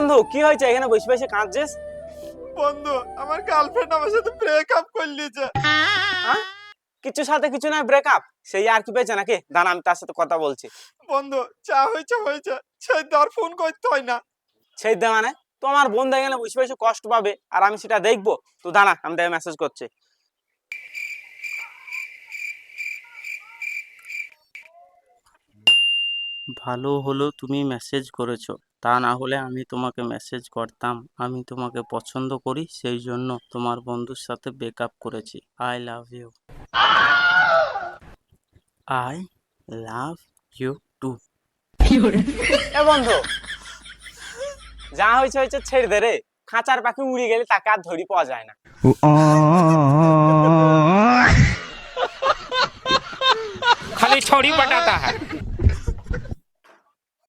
বন্ধু কি হয়েছে? এখানে বসে বসে কাঁদছিস? বন্ধু আমার গার্লফ্রেন্ড আমার সাথে ব্রেকআপ করলিছে হ্যাঁ কিছু সাথে কিছু না ব্রেকআপ সেই আর কি পেয়েছে নাকি? দাঁড়া আমি তার সাথে কথা বলছি। বন্ধু যা হয়েছে হয়েছে। সেই দর ফোন করতে হয় না। সেই দে মানে? তোমার বন্ধু এখানে বসে বসে কষ্ট পাবে আর আমি সেটা দেখব। তো দাঁড়া আমি তাকে মেসেজ করছি। ভালো হলো তুমি মেসেজ করেছ। তা না হলে আমি তোমাকে মেসেজ করতাম। আমি তোমাকে পছন্দ করি সেই জন্য তোমার বন্ধুর সাথে ব্রেকআপ করেছি। I love you I love you too এ বন্ধু যা হয়েছে হয়েছে ছেড়ে দে রে। খাঁচার পাখি উড়ে গেলে তাকে আর ধরি পাওয়া যায় না। খালি ছড়ি পাটাতা হ্যাঁ।